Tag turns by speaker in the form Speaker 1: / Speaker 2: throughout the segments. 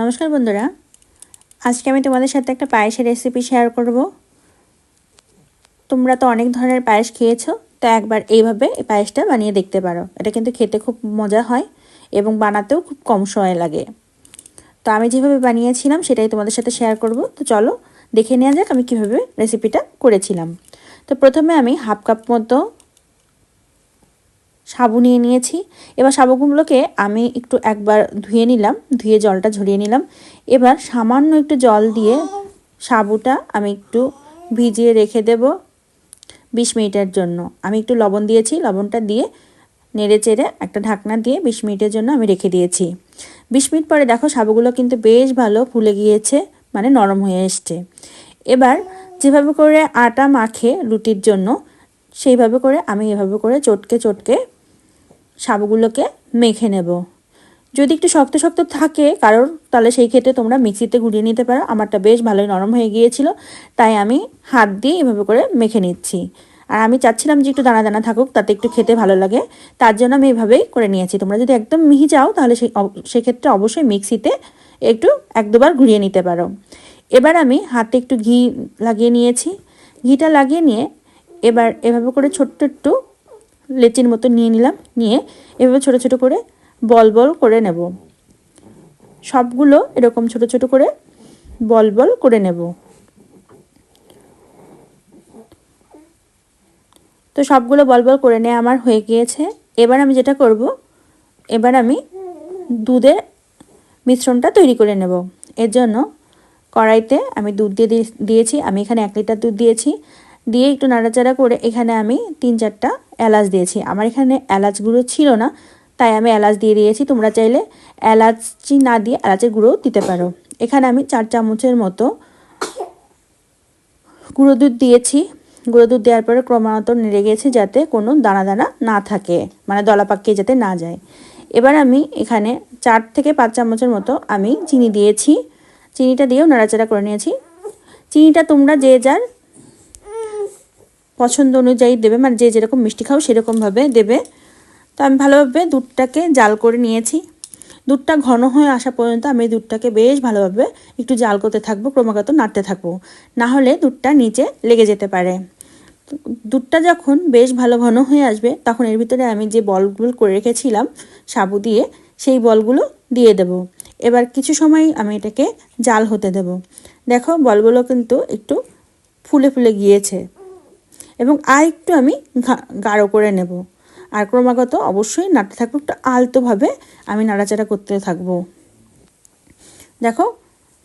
Speaker 1: নমস্কার বন্ধুরা। আজকে আমি তোমাদের সাথে একটা পায়েসের রেসিপি শেয়ার করব। তোমরা তো অনেক ধরনের পায়েস খেয়েছো, তো একবার এইভাবে এই পায়েসটা বানিয়ে দেখতে পারো। এটা কিন্তু খেতে খুব মজা হয় এবং বানাতেও খুব কম সময় লাগে। তো আমি যেভাবে বানিয়েছিলাম সেটাই তোমাদের সাথে শেয়ার করব। তো চলো দেখে নেওয়া যাক আমি কীভাবে রেসিপিটা করেছিলাম। তো প্রথমে আমি হাফ কাপ মতো সাবু নিয়ে নিয়েছি। এবার সাবুগুলোকে আমি একটু একবার ধুয়ে নিলাম, ধুয়ে জলটা ঝরিয়ে নিলাম। এবার সামান্য একটু জল দিয়ে সাবুটা আমি একটু ভিজিয়ে রেখে দেব বিশ মিনিটের জন্য। আমি একটু লবণ দিয়েছি, লবণটা দিয়ে নেড়ে চেড়ে একটা ঢাকনা দিয়ে বিশ মিনিটের জন্য আমি রেখে দিয়েছি। বিশ মিনিট পরে দেখো সাবুগুলো কিন্তু বেশ ভালো ফুলে গিয়েছে মানে নরম হয়ে এসছে। এবার যেভাবে করে আটা মাখে রুটির জন্য, সেইভাবে করে আমি এভাবে করে চটকে চটকে সাবুগুলোকে মেখে নেব। যদি একটু শক্ত শক্ত থাকে কারোর তাহলে সেই ক্ষেত্রে তোমরা মিক্সিতে গুঁড়িয়ে নিতে পারো। আমারটা বেশ ভালোই নরম হয়ে গিয়েছিল, তাই আমি হাত দিয়ে এভাবে করে মেখে নিচ্ছি। আর আমি চাচ্ছিলাম যে একটু দানা দানা থাকুক, তাতে একটু খেতে ভালো লাগে। তার জন্য আমি এভাবেই করে নিয়েছি। তোমরা যদি একদম মিহি চাও, তাহলে সেই সেক্ষেত্রে অবশ্যই মিক্সিতে একটু এক দুবার ঘুরিয়ে নিতে পারো। এবার আমি হাতে একটু ঘি লাগিয়ে নিয়েছি। ঘিটা লাগিয়ে নিয়ে এবার এভাবে করে ছোট্ট একটু লেচির মতো নিয়ে নিলাম, নিয়ে এভাবে ছোট ছোট করে বল বল করে নেব। সবগুলো এরকম ছোট ছোট করে বল বল করে নেব। তো সবগুলো বল বল করে নিয়ে আমার হয়ে গিয়েছে। এবার আমি যেটা করব, এবার আমি দুধের মিশ্রণটা তৈরি করে নেব। এর জন্য কড়াইতে আমি দুধ দিয়ে দিয়েছি, আমি এখানে এক লিটার দুধ দিয়েছি। দিয়ে একটু নাড়াচাড়া করে এখানে আমি তিন চারটা এলাচ দিয়েছি। আমার এখানে এলাচ গুঁড়ো ছিল না, তাই আমি এলাচ দিয়ে দিয়েছি। তোমরা চাইলে এলাচি না দিয়ে এলাচের গুঁড়ো দিতে পারো। এখানে আমি চার চামচের মতো গুঁড়ো দুধ দিয়েছি। গুঁড়ো দুধ দেওয়ার পরে ক্রমাগত নেড়ে গেছি যাতে কোনো দানা দানা না থাকে মানে দলা পাকিয়ে যাতে না যায়। এবার আমি এখানে চার থেকে পাঁচ চামচের মতো আমি চিনি দিয়েছি। চিনিটা দিয়েও নাড়াচাড়া করে নিয়েছি। চিনিটা তোমরা যে যার পছন্দ অনুযায়ী দেবে মানে যে যেরকম মিষ্টি খাও সেরকমভাবে দেবে। তো আমি ভালোভাবে দুধটাকে জাল করে নিয়েছি। দুধটা ঘন হয়ে আসা পর্যন্ত আমি দুধটাকে বেশ ভালোভাবে একটু জাল করতে থাকব, ক্রমাগত নাড়তে থাকব। না হলে দুধটা নিচে লেগে যেতে পারে। দুধটা যখন বেশ ভালো ঘন হয়ে আসবে, তখন এর ভিতরে আমি যে বলগুলো করে রেখেছিলাম, সাবু দিয়ে, সেই বলগুলো দিয়ে দেব। এবার কিছু সময় আমি এটাকে জাল হতে দেব। দেখো, বলগুলো কিন্তু একটু ফুলে ফুলে গিয়েছে। এবং আর একটু আমি গাঢ় করে নেব। আর ক্রমাগত অবশ্যই নাড়তে থাকব, একটু আলতোভাবে আমি নাড়াচাড়া করতে থাকব। দেখো,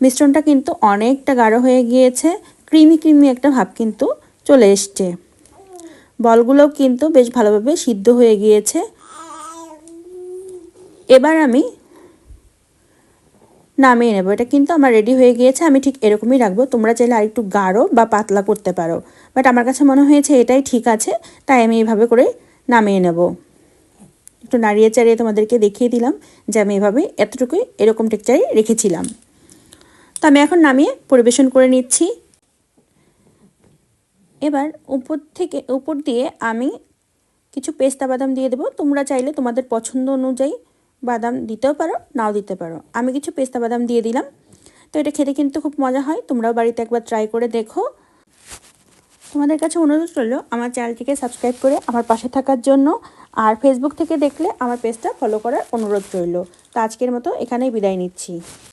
Speaker 1: মিশ্রণটা কিন্তু অনেকটা গাঢ় হয়ে গিয়েছে, ক্রিমি ক্রিমি একটা ভাব কিন্তু চলে এসছে। বলগুলোও কিন্তু বেশ ভালোভাবে সিদ্ধ হয়ে গিয়েছে। এবার আমি নামিয়ে নেব। এটা কিন্তু আমার রেডি হয়ে গিয়েছে, আমি ঠিক এরকমই রাখব। তোমরা চাইলে আর একটু গাঢ় বা পাতলা করতে পারো। বাট আমার কাছে মনে হয়েছে এটাই ঠিক আছে, তাই আমি এইভাবে করে নামিয়ে নেব। একটু নাড়িয়ে চাড়িয়ে তোমাদেরকে দেখিয়ে দিলাম যে আমি এভাবে এতটুকুই এরকম টেকচারে রেখেছিলাম। তো আমি এখন নামিয়ে পরিবেশন করে নিচ্ছি। এবার উপর থেকে, উপর দিয়ে আমি কিছু পেস্তা বাদাম দিয়ে দেবো। তোমরা চাইলে তোমাদের পছন্দ অনুযায়ী বাদাম দিতেও পারো, নাও দিতে পারো। আমি কিছু পেস্তা বাদাম দিয়ে দিলাম। তো এটা খেতে কিন্তু খুব মজা হয়। তোমরাও বাড়িতে একবার ট্রাই করে দেখো। তোমাদের কাছে অনুরোধ রইল, আমার চ্যানেলটিকে সাবস্ক্রাইব করে আমার পাশে থাকার জন্য। আর ফেসবুক থেকে দেখলে আমার পেজটা ফলো করার অনুরোধ রইল। তো আজকের মতো এখানেই বিদায় নিচ্ছি।